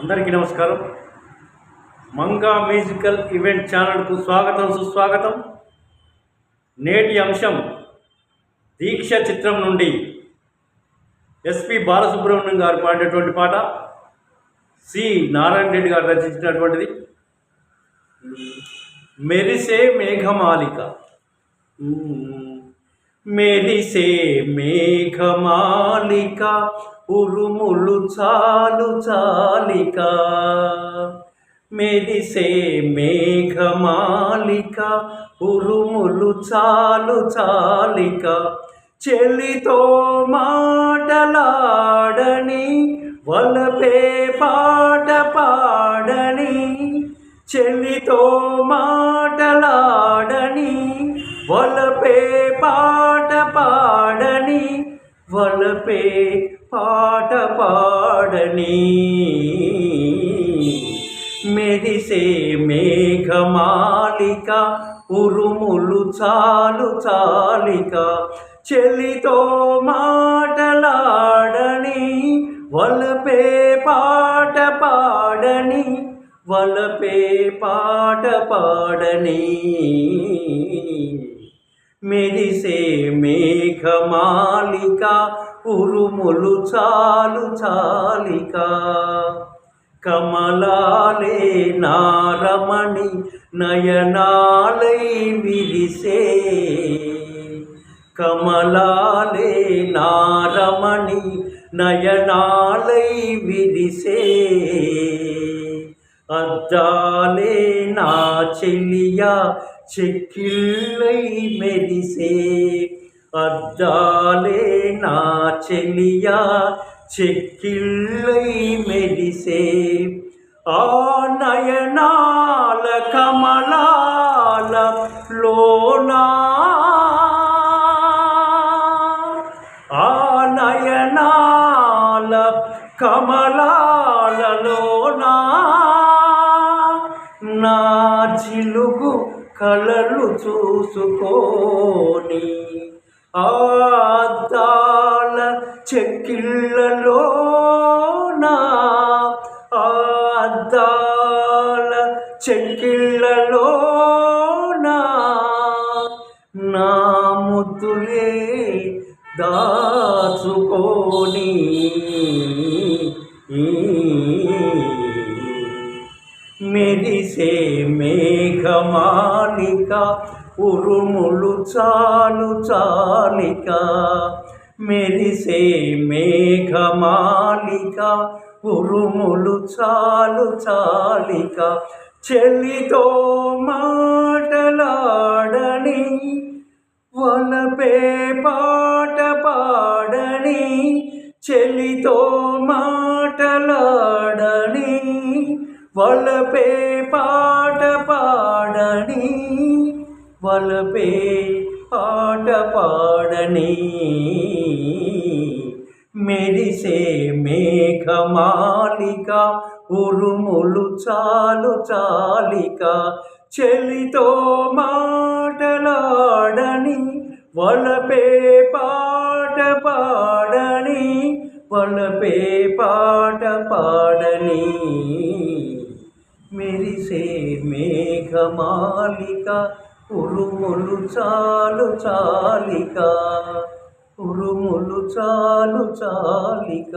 అందరికీ నమస్కారం. Manga musical event ఛానల్కు స్వాగతం సుస్వాగతం. నేటి అంశం దీక్ష చిత్రం నుండి ఎస్పి బాలసుబ్రహ్మణ్యం గారు పాడినటువంటి పాట సి నారాయణ రెడ్డి గారు రచించినటువంటిది. మెరిసే మేఘమాలిక. మెరిసే మేఘమాలిక ఉరుములు చాలు చాలిక మెరిసే మేఘమాలిక ఉరుములు చాలు చాలిక చెల్లితో మాటలాడని వలపే పాట పాడని చెల్లితో మాటలాడని వలపే పాట పాడని వలపే పాట పాడని. మెరిసే మేఘమాలిక ఉరుములు చాలు చాలిక. చెలితో మాటలాడని వలపే పాట పాడని వలపే పాట పాడని. మెరిసే మేఘమాలిక ఉరుములు చాలు చాలిక. కమలాలే నారమణి నయనాలై విరిసే కమలాలే నారమణి నయనాలై విరిసే అద్దాలే నా చెలియా చెక్కిళ్ళై మెరిసే. అద్దాలే నా చెలియా చెక్కిళ్ళై మెరిసే. ఆ నయనాల కమలాల లోనా? ఆ నయనాల కమలాలలోనా నా చిలుగు కలలు చూసుకోని ఆద్దాల చెక్కిళ్ళలోనా ఆద్దాల చెక్కిళ్ళలోనా నా ముద్దులే దాచుకోని మెరిసే మేఘమాలిక ఉరుములు చాలు చాలిక మెరిసే మేఘమాలిక ఉరుములు చాలు చాలిక చెల్లితో మాటలాడని వలపే పాట పాడని చెల్లితో మాటలాడని వలపే పాట పాడని వలపే పాట పాడని. మెరిసే మేఘమాలిక ఉరుములు చాలు చాలిక. చెలితో మాటలాడని వలపే పాట పాడని వలపే పాట పాడని. మెరిసే మేఘమాలిక ఉరుములు చాలు చాలిక. ఉరుములు చాలు చాలిక.